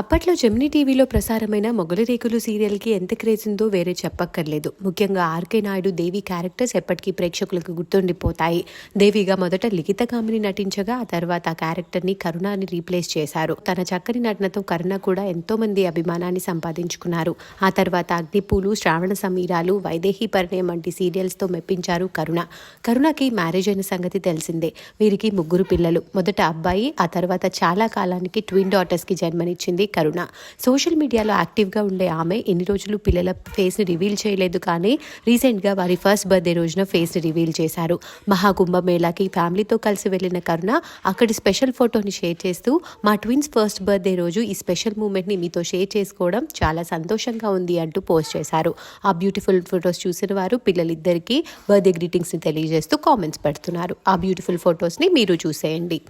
అప్పట్లో జెమినీ టీవీలో ప్రసారమైన మొగలి రేకులు సీరియల్కి ఎంత క్రేజ్ ఉందో వేరే చెప్పక్కర్లేదు. ముఖ్యంగా ఆర్కే నాయుడు దేవి క్యారెక్టర్స్ ఎప్పటికీ ప్రేక్షకులకు గుర్తుండిపోతాయి. దేవిగా మొదట లిఖిత కామిని నటించగా ఆ తర్వాత ఆ క్యారెక్టర్ని కరుణాని రీప్లేస్ చేశారు. తన చక్కని నటనతో కరుణ కూడా ఎంతో మంది అభిమానాన్ని సంపాదించుకున్నారు. ఆ తర్వాత అగ్నిపూలు శ్రావణ సమీరాలు వైదేహి పరిణయం వంటి సీరియల్స్తో మెప్పించారు కరుణ. కరుణకి మ్యారేజ్ అయిన సంగతి తెలిసిందే. వీరికి ముగ్గురు పిల్లలు. మొదట అబ్బాయి ఆ తర్వాత చాలా కాలానికి ట్విన్ డాటర్స్కి జన్మనిచ్చింది కరుణ. సోషల్ మీడియాలో యాక్టివ్గా ఉండే ఆమె ఎన్ని రోజులు పిల్లల ఫేస్ని రివీల్ చేయలేదు కానీ రీసెంట్గా వారి ఫస్ట్ బర్త్డే రోజున ఫేస్ని రివీల్ చేశారు. మహాకుంభమేళాకి ఫ్యామిలీతో కలిసి వెళ్ళిన కరుణ అక్కడి స్పెషల్ ఫోటోని షేర్ చేస్తూ మా ట్విన్స్ ఫస్ట్ బర్త్డే రోజు ఈ స్పెషల్ మూమెంట్ని మీతో షేర్ చేసుకోవడం చాలా సంతోషంగా ఉంది అంటూ పోస్ట్ చేశారు. ఆ బ్యూటిఫుల్ ఫొటోస్ చూసిన వారు పిల్లలిద్దరికీ బర్త్డే గ్రీటింగ్స్ని తెలియజేస్తూ కామెంట్స్ పెడుతున్నారు. ఆ బ్యూటిఫుల్ ఫొటోస్ని మీరు చూసేయండి.